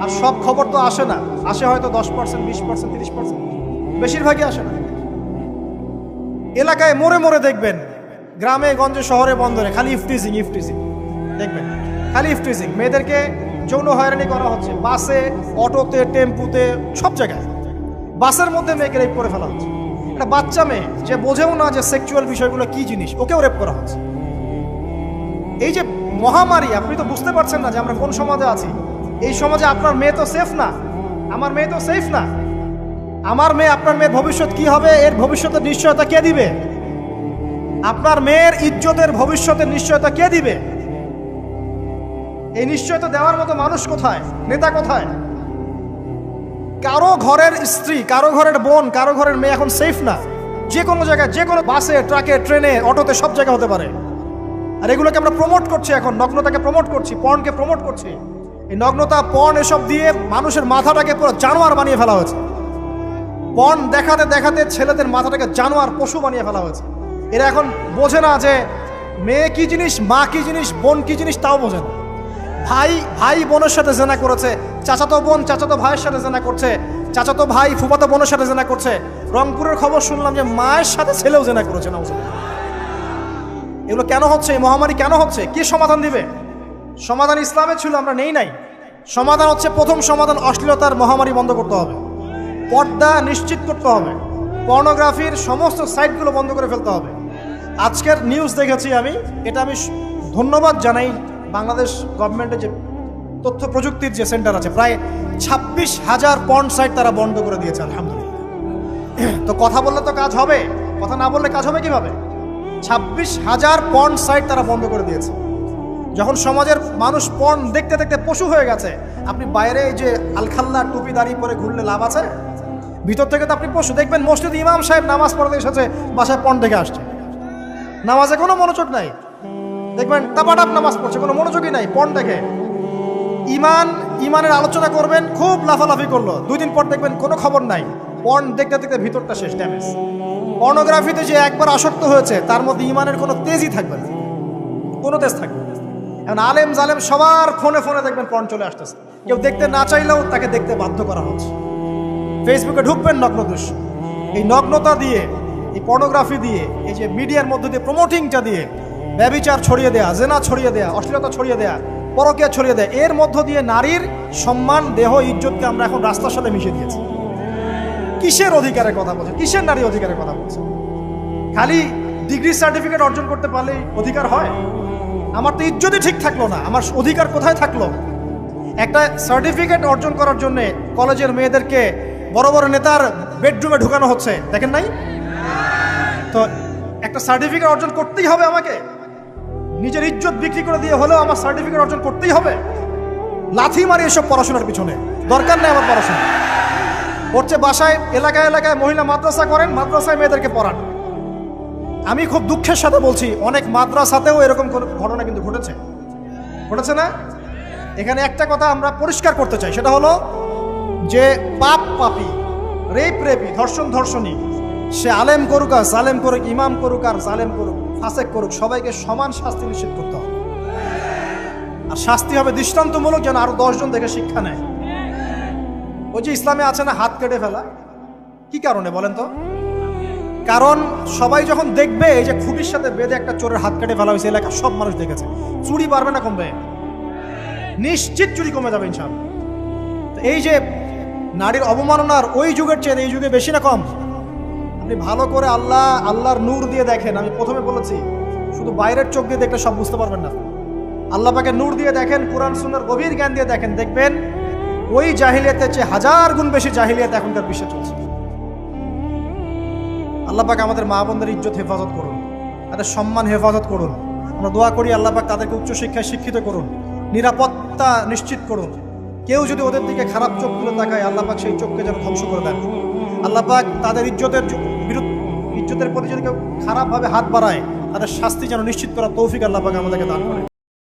আর সব খবর তো আসে না। আসে হয়তো দশ পার্সেন্ট, বিশ পার্সেন্ট, তিরিশ পার্সেন্ট। বেশিরভাগই আসে না। এলাকায় মোড়ে মোড়ে দেখবেন। গ্রামে, গঞ্জে, শহরে বন্দরে খালি ইফটিজিং ইফটিজিং। দেখবেন। খালি ইফটিজিং। মেয়েদেরকে যৌন হয়রানি করা হচ্ছে। বাসে, অটোতে, টেম্পুতে, সব জায়গায়। বাসের মধ্যে মেয়েকে রেপ করে ফেলা হচ্ছে। একটা বাচ্চা মেয়ে যে বোঝেও না যে সেক্সুয়াল বিষয়গুলো কি জিনিস। ওকেও রেপ করা হচ্ছে। এই যে মহামারী, আপনি তো বুঝতে পারছেন না যে আমরা কোন সমাজে আছি। এই সমাজে আপনার মেয়ে তো সেফ না। আমার মেয়ে তো সেফ না। আমার মেয়ে, আপনার মেয়ের ভবিষ্যৎ কি হবে? এর ভবিষ্যতের নিশ্চয়তা কে দিবে? আপনার মেয়ের ইজ্জতের ভবিষ্যতের নিশ্চয়তা কে দিবে? এই নিশ্চয়তা দেওয়ার মতো মানুষ কোথায়? নেতা কোথায়? কারও ঘরের স্ত্রী, কারও ঘরের বোন, কারও ঘরের মেয়ে এখন সেফ না। যে কোনো জায়গায়, যে কোনো বাসে, ট্রাকে, ট্রেনে, অটোতে সব জায়গায় হতে পারে। আর এগুলোকে আমরা প্রমোট করছি এখন। নগ্নতাকে প্রমোট করছি পর্নকে প্রমোট করছি। এই নগ্নতা, পণ এসব দিয়ে মানুষের মাথাটাকে পুরো জানোয়ার বানিয়ে ফেলা হয়েছে। পর্ন দেখাতে দেখাতে ছেলেদের মাথাটাকে জানোয়ার পশু বানিয়ে ফেলা হয়েছে। এরা এখন বোঝে না যে মেয়ে কি জিনিস, মা কি জিনিস, বোন কি জিনিস তাও বোঝে না। ভাই ভাই বোনের সাথে জেনা করেছে, চাচাতো বোন চাচাতো ভাইয়ের সাথে জেনা করছে, চাচাতো ভাই ফুফাতো বোনের সাথে জেনা করছে। রংপুরের খবর শুনলাম যে মায়ের সাথে ছেলেও জেনা করেছে না। এগুলো কেন হচ্ছে? এই মহামারী কেন হচ্ছে? কি সমাধান দিবে? সমাধান ইসলামে ছিল, আমরা নেই নাই। সমাধান হচ্ছে প্রথম সমাধান অশ্লীলতার মহামারী বন্ধ করতে হবে। পর্দা নিশ্চিত করতে হবে। পর্নোগ্রাফির সমস্ত সাইটগুলো বন্ধ করে ফেলতে হবে। আজকের নিউজ দেখেছি আমি। এটা আমি ধন্যবাদ জানাই বাংলাদেশ গভর্নমেন্টের যে তথ্য প্রযুক্তির যে সেন্টার আছে। প্রায় ছাব্বিশ হাজার পর্ন সাইট তারা বন্ধ করে দিয়েছে, আলহামদুলিল্লাহ। তো কথা বললে তো কাজ হবে। কথা না বললে কাজ হবে কীভাবে? ছাব্বিশ হাজার পর্ন সাইট তারা বন্ধ করে দিয়েছে। যখন সমাজের মানুষ পণ দেখতে দেখতে পশু হয়ে গেছে, আপনি বাইরে যে আলখাল্লা টুপি দাঁড়িয়ে পরে ঘুরলে লাভ আছে? ভিতর থেকে তো আপনি পশু। দেখবেন মসজিদ ইমাম সাহেব নামাজ পড়তে এসেছে, বাসায় পর্ন দেখে আসছে। নামাজে কোনো মনোযোগ নাই। দেখবেন টাপাটাপ নামাজ পড়ছে, কোনো মনোযোগই নাই পণ দেখে। ইমান, ইমানের আলোচনা করবেন, খুব লাফালাফি করল। দুই দিন পর দেখবেন কোনো খবর নাই। পণ দেখতে দেখতে ভিতরটা শেষ ড্যামেজ পর্নোগ্রাফিতে যে একবার আসক্ত হয়েছে, তার মধ্যে ইমানের কোনো তেজই থাকবে না। কোনো তেজ থাকবে এখন আলেম জালেম সবার ফোনে ফোনে দেখবেন পর্ন চলে আসতেছে। কেউ দেখতে না চাইলেও তাকে দেখতে বাধ্য করা হচ্ছে। ফেসবুকে ঢুকবেন নগ্ন দৃশ্য। এই নগ্নতা দিয়ে, এই পর্নোগ্রাফি দিয়ে, এই যে মিডিয়ার মধ্যে দিয়ে প্রমোটিংটা দিয়ে, ব্যবিচার ছড়িয়ে দেয়া, জেনা ছড়িয়ে দেয়া, অশ্লীলতা ছড়িয়ে দেয়া, পরকিয়া ছড়িয়ে দেয়া, এর মধ্য দিয়ে নারীর সম্মান, দেহ, ইজ্জতকে আমরা এখন রাস্তার সাথে মিশে দিয়েছি। কিসের অধিকারের কথা বলছে? কিসের নারী অধিকারের কথা বলছে? খালি ডিগ্রি সার্টিফিকেট অর্জন করতে পারলেই অধিকার হয়? আমার তো ইজ্জতই ঠিক থাকল না, আমার অধিকার কোথায় থাকল? একটা সার্টিফিকেট অর্জন করার জন্য কলেজের মেয়েদেরকে বড় বড় নেতার বেডরুমে ঢুকানো হচ্ছে, দেখেন নাই? তো একটা সার্টিফিকেট অর্জন করতেই হবে আমাকে। নিজের ইজ্জত বিক্রি করে দিয়ে হলেও আমার সার্টিফিকেট অর্জন করতেই হবে। লাথি মারি এসব পড়াশোনার পিছনে, দরকার নেই আমার পড়াশোনা। হচ্ছে বাসায়, এলাকায় এলাকায় মহিলা মাদ্রাসা করেন, মাদ্রাসায় মেয়েদেরকে পড়ান। আমি খুব দুঃখের সাথে বলছি, অনেক মাদ্রাসাতেও এরকম ঘটনা কিন্তু ঘটেছে। ঘটেছে না? এখানে একটা কথা আমরা পরিষ্কার করতে চাই, সেটা হলো যে পাপ পাপি, রেপ রেপি, ধর্ষণ ধর্ষণী, সে আলেম করুক আর জালেম করুক, ইমাম করুক আর জালেম করুক, ফাসেক করুক, সবাইকে সমান শাস্তি নিশ্চিত করতে হবে। আর শাস্তি হবে দৃষ্টান্তমূলক যেন আরও দশজন দেখে শিক্ষা নেয়। ওই যে ইসলামে আছে না, হাত কেটে ফেলা? কি কারণে বলেন তো? কারণ সবাই যখন দেখবে এই যে খুবির সাথে বেঁধে একটা চোরের হাত কেটে ফেলা হয়েছে, এলাকার সব মানুষ দেখেছে। চুরি পারবে না কমবে। নিশ্চিত চুরি কমে যাবে ইনশাল্লাহ এই যে নারীর অবমাননার ওই যুগের চেয়ে এই যুগে বেশি না কম। আপনি ভালো করে আল্লাহ, আল্লাহর নূর দিয়ে দেখেন। আমি প্রথমে বলেছি, শুধু বাইরের চোখ দিয়ে দেখলে সব বুঝতে পারবেন না। আল্লাহ পাকে নূর দিয়ে দেখেন, কোরআন, সুন্নার গভীর জ্ঞান দিয়ে দেখেন। দেখবেন, ওই জাহিলিয়াতের চেয়ে হাজার গুণ বেশি জাহিলিয়াত এখনকার বিশ্বে চলছে। আল্লাহ পাক আমাদের মা বোনদের ইজ্জত হেফাজত করুন, তাদের সম্মান হেফাজত করুন। আমরা দোয়া করি আল্লাহ পাক তাদেরকে উচ্চশিক্ষায় শিক্ষিত করুন, নিরাপত্তা নিশ্চিত করুন। কেউ যদি ওদের দিকে খারাপ চোখ তুলে তাকায়, আল্লাহ পাক সেই চোখকে যেন ধ্বংস করে দেন। আল্লাহ পাক তাদের ইজ্জতের বিরুদ্ধ ইজ্জতের প্রতি যদি কেউ খারাপভাবে হাত বাড়ায়, তাদের শাস্তি যেন নিশ্চিত করা তৌফিক আল্লাহ পাক আমাদেরকে দান করে